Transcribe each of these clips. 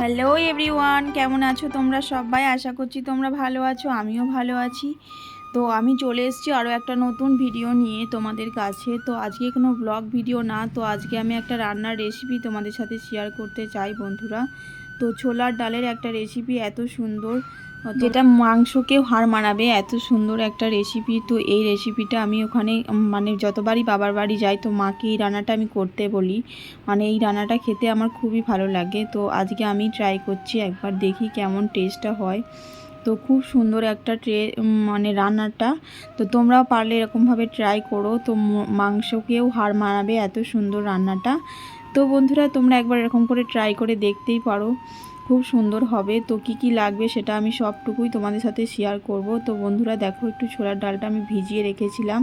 Hello everyone কেমন আছো তোমরা সবাই? আশা করছি তোমরা ভালো আছো, আমিও ভালো আছি। তো আমি চলে এসেছি আরও একটা নতুন ভিডিও নিয়ে তোমাদের কাছে। তো আজকে কোনো ব্লগ ভিডিও না, তো আজকে আমি একটা রান্নার রেসিপি তোমাদের সাথে শেয়ার করতে চাই বন্ধুরা। তো ছোলার ডালের একটা রেসিপি এত সুন্দর। যেটা মাংসকেও হার মানাবে, এত সুন্দর একটা রেসিপি তো এই রেসিপিটা আমি ওখানে মানে যতবারই বাবার বাড়ি যাই, তো মাকে এই রান্নাটা আমি করতে বলি। মানে এই রান্নাটা খেতে আমার খুবই ভালো লাগে। তো আজকে আমি ট্রাই করছি একবার দেখি কেমন টেস্টটা হয়। তো খুব সুন্দর একটা ট্রে মানে রান্নাটা। তো তোমরাও পারলে এরকমভাবে ট্রাই করো। তো মাংসকেও হার মানাবে এত সুন্দর রান্নাটা। তো বন্ধুরা, তোমরা একবার এরকম করে ট্রাই করে দেখতেই পারো। খুব সুন্দর হবে। তো কি কি লাগবে সেটা আমি সবটুকুই তোমাদের সাথে শেয়ার করব। তো বন্ধুরা দেখো, একটু ছোলার ডালটা আমি ভিজিয়ে রেখেছিলাম।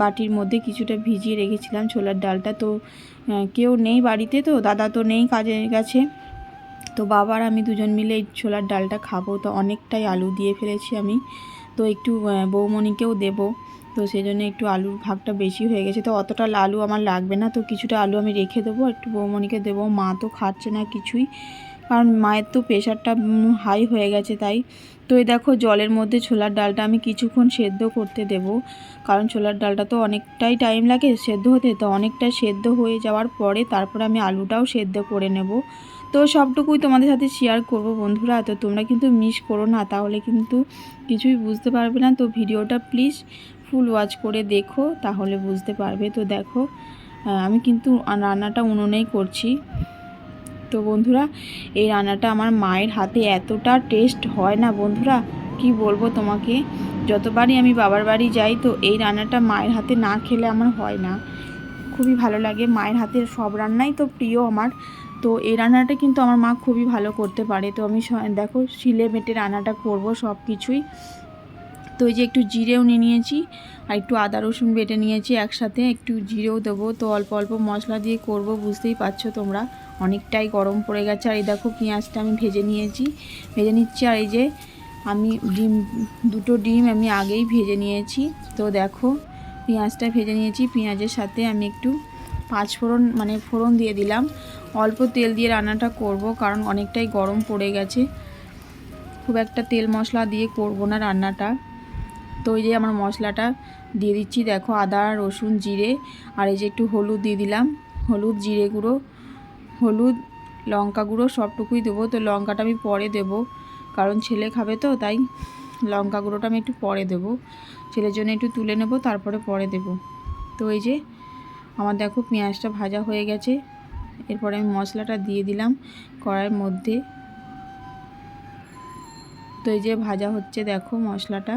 বাটির মধ্যে কিছুটা ভিজিয়ে রেখেছিলাম ছোলার ডালটা। তো কেউ নেই বাড়িতে তো, দাদা তো নেই কাজে গেছে। তো বাবার আমি দুজন মিলে এই ছোলার ডালটা খাব। তো অনেকটাই আলু দিয়ে ফেলেছি আমি। তো একটু বৌমণিকেও দেবো। তো সেই জন্য একটু আলুর ভাগটা বেশি হয়ে গেছে। তো অতটা আলু আমার লাগবে না। তো কিছুটা আলু আমি রেখে দেবো। একটু বৌমণিকে দেবো। মা তো খাচ্ছে না কিছুই। কারণ মায়ের তো প্রেশারটা হাই হয়ে গেছে তাই। তো এই দেখো জলের মধ্যে ছোলার ডালটা আমি কিছুক্ষণ সেদ্ধ করতে দেব। কারণ ছোলার ডালটা তো অনেকটাই টাইম লাগে সেদ্ধ হতে, তো অনেকটা সেদ্ধ হয়ে যাওয়ার পরে তারপরে আমি আলুটাও সেদ্ধ করে নেব। তো সবটুকুই তোমাদের সাথে শেয়ার করব বন্ধুরা, তো তোমরা কিন্তু মিস করো না, তাহলে কিন্তু কিছুই বুঝতে পারবে না। তো ভিডিওটা প্লিজ ফুল ওয়াচ করে দেখো, তাহলে বুঝতে পারবে। তো দেখো আমি কিন্তু রান্নাটা উনুনেই করছি। তো বন্ধুরা, এই রান্নাটা আমার মায়ের হাতে এতটা টেস্ট হয় না বন্ধুরা, কি বলব তোমাকে? যতবারই আমি বাবার বাড়ি যাই তো এই রান্নাটা মায়ের হাতে না খেলে আমার হয় না। খুবই ভালো লাগে, মায়ের হাতের সব রান্নাই তো প্রিয় আমার। তো এই রান্নাটা কিন্তু আমার মা খুবই ভালো করতে পারে। তো আমি দেখো, শিলে মেটে রান্নাটা করব সব কিছুই তো এই যে একটু জিরেও নিয়ে নিয়েছি, আর একটু আদা রসুন বেটে নিয়েছি একসাথে, একটু জিরেও দেবো। তো অল্প অল্প মশলা দিয়ে করব, বুঝতেই পারছ তোমরা। অনেকটাই গরম পড়ে গেছে। আর এই দেখো পেঁয়াজটা আমি ভেজে নিয়েছি। ভেজে নিচ্ছি আর এই যে আমি ডিম, দুটো ডিম আমি আগেই ভেজে নিয়েছি। তো দেখো পেঁয়াজটা ভেজে নিয়েছি। পেঁয়াজের সাথে আমি একটু পাঁচ ফোড়ন মানে ফোড়ন দিয়ে দিলাম। অল্প তেল দিয়ে রান্নাটা করব কারণ অনেকটাই গরম পড়ে গেছে। খুব একটা তেল মশলা দিয়ে করব না রান্নাটা। তো এই যে আমার মশলাটা দিয়ে দিচ্ছি। দেখো আদা, রসুন, জিরে আর এই যে একটু হলুদ দিয়ে দিলাম। হলুদ, জিরে গুঁড়ো হলুদ, লঙ্কা গুঁড়ো সবটুকুই দেবো। তো লঙ্কাটা আমি পরে দেব, কারণ ছেলে খাবে তো, তাই লঙ্কা গুঁড়োটা আমি একটু পরে দেব। ছেলের জন্য একটু তুলে নেব, তারপরে পরে দেব। তো এই যে, আমার দেখো পেঁয়াজটা ভাজা হয়ে গেছে। এরপরে আমি মশলাটা দিয়ে দিলাম কড়াইয়ের মধ্যে। তো এই যে ভাজা হচ্ছে, দেখো মশলাটা।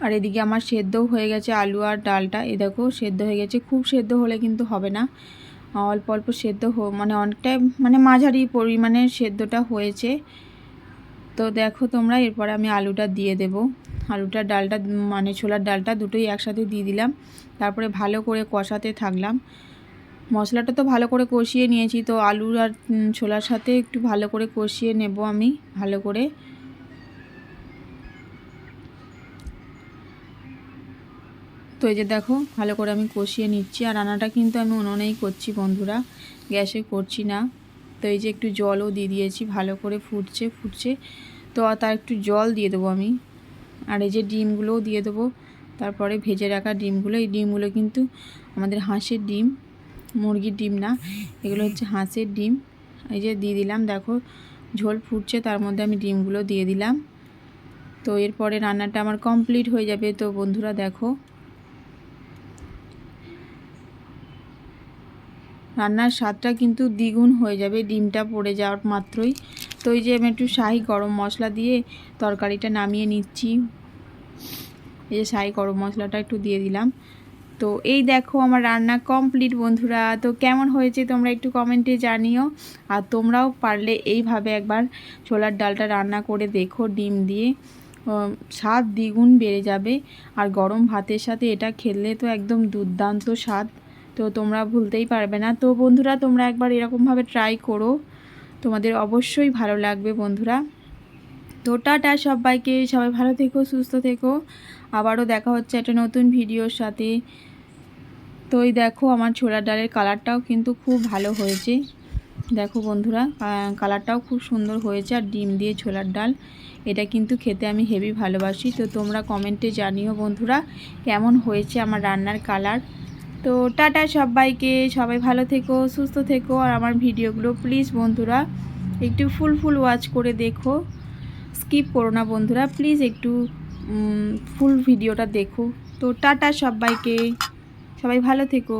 আর এদিকে আমার সেদ্ধও হয়ে গেছে আলু আর ডালটা। এ দেখো, সেদ্ধ হয়ে গেছে। খুব সেদ্ধ হলে কিন্তু হবে না। অল্প অল্প সেদ্ধ মানে অনেকটাই মানে মাঝারি পরিমাণে সেদ্ধটা হয়েছে। তো দেখো তোমরা, এরপরে আমি আলুটা দিয়ে দেব। আলুটা, ডালটা মানে ছোলার ডালটা দুটোই একসাথে দিয়ে দিলাম। তারপরে ভালো করে কষাতে থাকলাম। মশলাটা তো ভালো করে কষিয়ে নিয়েছি, তো আলু আর ছোলার সাথে একটু ভালো করে কষিয়ে নেব আমি, ভালো করে। তো এই যে দেখো, ভালো করে আমি কষিয়ে নিচ্ছি। আর রান্নাটা কিন্তু আমি উনুনেই করছি বন্ধুরা, গ্যাসে করছি না। তো এই যে একটু জলও দিয়ে দিয়েছি, ভালো করে ফুটছে ফুটছে। তো তার একটু জল দিয়ে দেবো আমি। আর এই যে ডিমগুলোও দিয়ে দেবো। তারপরে ভেজে রাখা ডিমগুলো, এই ডিমগুলো কিন্তু আমাদের হাঁসের ডিম, মুরগির ডিম না, এগুলো হচ্ছে হাঁসের ডিম। এই যে দিয়ে দিলাম, দেখো, ঝোল ফুটছে, তার মধ্যে আমি ডিমগুলো দিয়ে দিলাম। তো এরপরে রান্নাটা আমার কমপ্লিট হয়ে যাবে। তো বন্ধুরা দেখো রান্নার স্বাদটা কিন্তু দ্বিগুণ হয়ে যাবে, ডিমটা পড়ে যাওয়ার মাত্রই। তো এই যে আমি একটু শাহি গরম মশলা দিয়ে তরকারিটা নামিয়ে নিচ্ছি। এই যে শাহি গরম মশলাটা একটু দিয়ে দিলাম। তো এই দেখো আমার রান্না কমপ্লিট বন্ধুরা। তো কেমন হয়েছে তোমরা একটু কমেন্টে জানিও। আর তোমরাও পারলে এইভাবে একবার ছোলার ডালটা রান্না করে দেখো ডিম দিয়ে। স্বাদ দ্বিগুণ বেড়ে যাবে। আর গরম ভাতের সাথে এটা খেলে তো একদম দুর্দান্ত স্বাদ। তো তোমরা ভুলতেই পারবে না। তো বন্ধুরা, তোমরা একবার এরকমভাবে ট্রাই করো। তোমাদের অবশ্যই ভালো লাগবে বন্ধুরা। তো টাটা সবাইকে, সবাই ভালো থেকো, সুস্থ থেকো। আবারও দেখা হচ্ছে একটা নতুন ভিডিওর সাথে। তো এই দেখো, আমার ছোলার ডালের কালারটাও কিন্তু খুব ভালো হয়েছে। দেখো বন্ধুরা কালারটাও খুব সুন্দর হয়েছে আর ডিম দিয়ে ছোলার ডাল। এটা কিন্তু খেতে আমি হেভি ভালোবাসি। তো তোমরা কমেন্টে জানিও বন্ধুরা, কেমন হয়েছে আমার রান্নার কালার তো টাটা সবাইকে, সবাই ভালো থেকো, সুস্থ থেকো, আর আমার ভিডিওগুলো প্লিজ বন্ধুরা একটু ফুল ফুল ওয়াচ করে দেখো। স্কিপ করো না বন্ধুরা প্লিজ একটু ফুল ভিডিওটা দেখো। তো টাটা সবাইকে, সবাই ভালো থেকো।